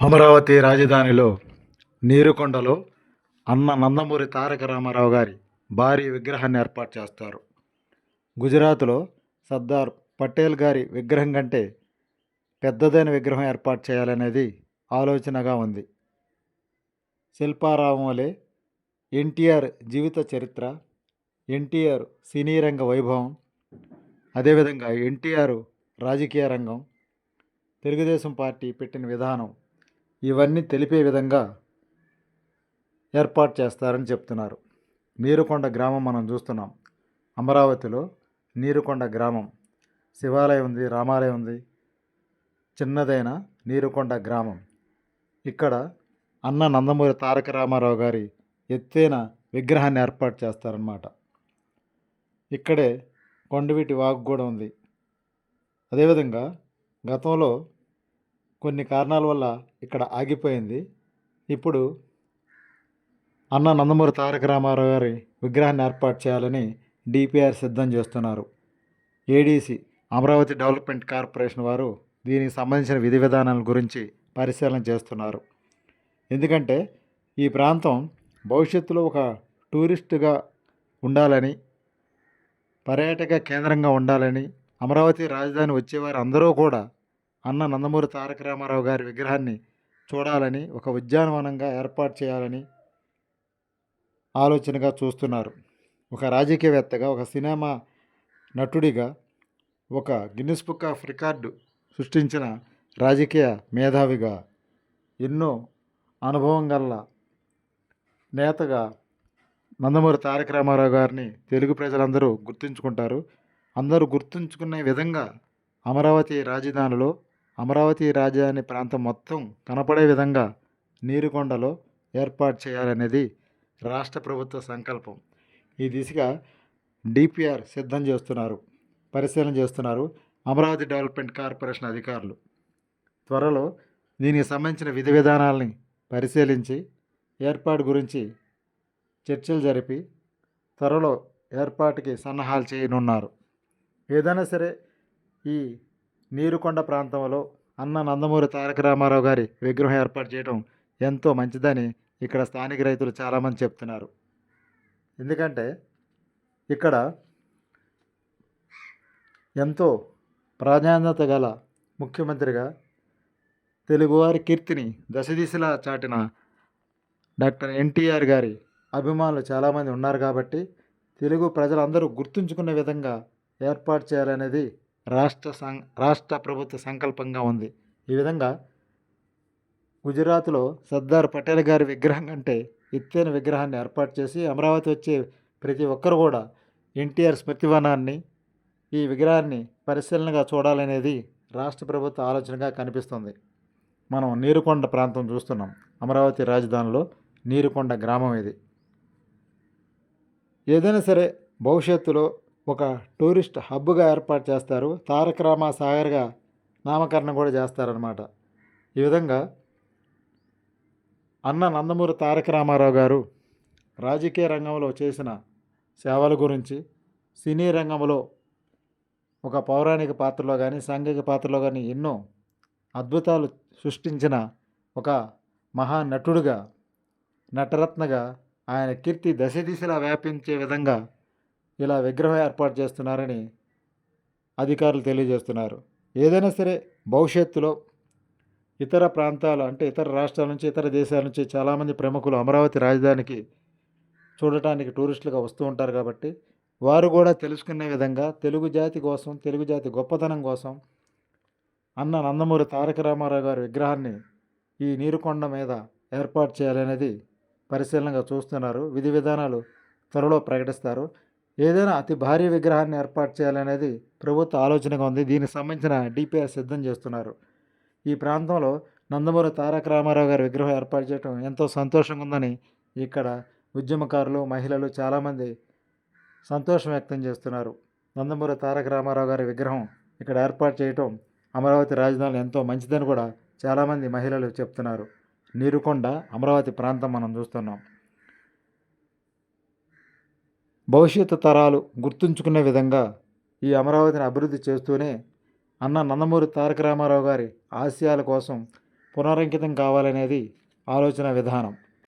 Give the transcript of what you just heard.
అమరావతి రాజధానిలో నీరుకొండలో అన్న నందమూరి తారక రామారావు గారి భారీ విగ్రహాన్ని ఏర్పాటు చేస్తారు. గుజరాత్లో సర్దార్ పటేల్ గారి విగ్రహం కంటే పెద్దదైన విగ్రహం ఏర్పాటు చేయాలనేది ఆలోచనగా ఉంది. శిల్పారావం ఎన్టీఆర్ జీవిత చరిత్ర ఎన్టీఆర్ సినీ రంగ వైభవం అదేవిధంగా ఎన్టీఆర్ రాజకీయ రంగం తెలుగుదేశం పార్టీ పెట్టిన విధానం ఇవన్నీ తెలిపే విధంగా ఏర్పాటు చేస్తారని చెప్తున్నారు. నీరుకొండ గ్రామం మనం చూస్తున్నాం. అమరావతిలో నీరుకొండ గ్రామం. శివాలయం ఉంది రామాలయం ఉంది. చిన్నదైన నీరుకొండ గ్రామం. ఇక్కడ అన్న నందమూరి తారక రామారావు గారి ఎత్తైన విగ్రహాన్ని ఏర్పాటు చేస్తారన్నమాట. ఇక్కడే కొండవీటి వాగు కూడా ఉంది. అదేవిధంగా గతంలో కొన్ని కారణాల వల్ల ఇక్కడ ఆగిపోయింది. ఇప్పుడు అన్న నందమూరి తారక రామారావు గారి విగ్రహాన్ని ఏర్పాటు చేయాలని డిపిఆర్ సిద్ధం చేస్తున్నారు. ఏడీసీ అమరావతి డెవలప్మెంట్ కార్పొరేషన్ వారు దీనికి సంబంధించిన విధి విధానాల గురించి పరిశీలన చేస్తున్నారు. ఎందుకంటే ఈ ప్రాంతం భవిష్యత్తులో ఒక టూరిస్టుగా ఉండాలని పర్యాటక కేంద్రంగా ఉండాలని అమరావతి రాజధాని వచ్చేవారు అందరూ కూడా అన్న నందమూరి తారక రామారావు గారి విగ్రహాన్ని చూడాలని ఒక ఉద్యానవనంగా ఏర్పాటు చేయాలని ఆలోచనగా చూస్తున్నారు. ఒక రాజకీయవేత్తగా ఒక సినిమా నటుడిగా ఒక గిన్నిస్ బుక్ ఆఫ్ రికార్డు సృష్టించిన రాజకీయ మేధావిగా ఎన్నో అనుభవం గల నేతగా నందమూరి తారక రామారావు గారిని తెలుగు ప్రజలందరూ గుర్తుంచుకుంటారు. అందరూ గుర్తుంచుకునే విధంగా అమరావతి రాజధానిలో అమరావతి రాజధాని ప్రాంతం మొత్తం కనపడే విధంగా నీరుకొండలో ఏర్పాటు చేయాలనేది రాష్ట్ర ప్రభుత్వ సంకల్పం. ఈ దిశగా డిపిఆర్ సిద్ధం చేస్తున్నారు పరిశీలన చేస్తున్నారు అమరావతి డెవలప్మెంట్ కార్పొరేషన్ అధికారులు. త్వరలో దీనికి సంబంధించిన విధి విధానాలని పరిశీలించి ఏర్పాటు గురించి చర్చలు జరిపి త్వరలో ఏర్పాటుకి సన్నాహాలు చేయనున్నారు. ఏదైనా సరే ఈ నీరుకొండ ప్రాంతంలో అన్న నందమూరి తారక రామారావు గారి విగ్రహం ఏర్పాటు చేయడం ఎంతో మంచిదని ఇక్కడ స్థానిక రైతులు చాలామంది చెప్తున్నారు. ఎందుకంటే ఇక్కడ ఎంతో ప్రాధాన్యత గల ముఖ్యమంత్రిగా తెలుగువారి కీర్తిని దశదిశలా చాటిన డాక్టర్ ఎన్టీఆర్ గారి అభిమానులు చాలామంది ఉన్నారు కాబట్టి తెలుగు ప్రజలందరూ గుర్తుంచుకునే విధంగా ఏర్పాటు చేయాలనేది రాష్ట్ర సం రాష్ట్ర ప్రభుత్వ సంకల్పంగా ఉంది. ఈ విధంగా గుజరాత్లో సర్దార్ పటేల్ గారి విగ్రహం కంటే ఎత్తైన విగ్రహాన్ని ఏర్పాటు చేసి అమరావతి వచ్చే ప్రతి ఒక్కరు కూడా ఎన్టీఆర్ స్మృతివనాన్ని ఈ విగ్రహాన్ని పరిశీలనగా చూడాలనేది రాష్ట్ర ప్రభుత్వ ఆలోచనగా కనిపిస్తుంది. మనం నీరుకొండ ప్రాంతం చూస్తున్నాం. అమరావతి రాజధానిలో నీరుకొండ గ్రామం ఇది. ఏదైనా సరే భవిష్యత్తులో ఒక టూరిస్ట్ హబ్గా ఏర్పాటు చేస్తారు. తారక రామ సాగర్గా నామకరణం కూడా చేస్తారనమాట ఈ విధంగా అన్న నందమూరి తారక రామారావు గారు రాజకీయ రంగంలో చేసిన సేవల గురించి సినీ రంగంలో ఒక పౌరాణిక పాత్రలో కానీ సాంఘిక పాత్రలో కానీ ఎన్నో అద్భుతాలు సృష్టించిన ఒక మహానటుడుగా నటరత్నగా ఆయన కీర్తి దశ దిశలా వ్యాపించే విధంగా ఇలా విగ్రహం ఏర్పాటు చేస్తున్నారని అధికారులు తెలియజేస్తున్నారు. ఏదైనా సరే భవిష్యత్తులో ఇతర ప్రాంతాలు అంటే ఇతర రాష్ట్రాల నుంచి ఇతర దేశాల నుంచి చాలామంది ప్రముఖులు అమరావతి రాజధానికి చూడటానికి టూరిస్టులుగా వస్తూ ఉంటారు కాబట్టి వారు కూడా తెలుసుకునే విధంగా తెలుగు జాతి కోసం తెలుగు జాతి గొప్పతనం కోసం అన్న నందమూరి తారక రామారావు గారి విగ్రహాన్ని ఈ నీరుకొండ మీద ఏర్పాటు చేయాలనేది పరిశీలనగా చూస్తున్నారు. విధి విధానాలు త్వరలో ప్రకటిస్తారు. ఏదైనా అతి భారీ విగ్రహాన్ని ఏర్పాటు చేయాలనేది ప్రభుత్వ ఆలోచనగా ఉంది. దీనికి సంబంధించిన డిపిఆర్ సిద్ధం చేస్తున్నారు. ఈ ప్రాంతంలో నందమూరి తారక రామారావు గారి విగ్రహం ఏర్పాటు చేయడం ఎంతో సంతోషంగా ఉందని ఇక్కడ ఉద్యమకారులు మహిళలు చాలామంది సంతోషం వ్యక్తం చేస్తున్నారు. నందమూరి తారక రామారావు గారి విగ్రహం ఇక్కడ ఏర్పాటు చేయటం అమరావతి రాజధాని ఎంతో మంచిదని కూడా చాలామంది మహిళలు చెప్తున్నారు. నీరుకొండ అమరావతి ప్రాంతం మనం చూస్తున్నాం. భవిష్యత్తు తరాలు గుర్తుంచుకునే విధంగా ఈ అమరావతిని అభివృద్ధి చేస్తూనే అన్న నందమూరి తారక రామారావు గారి ఆశయాల కోసం పునరంకితం కావాలనేది ఆలోచన విధానం.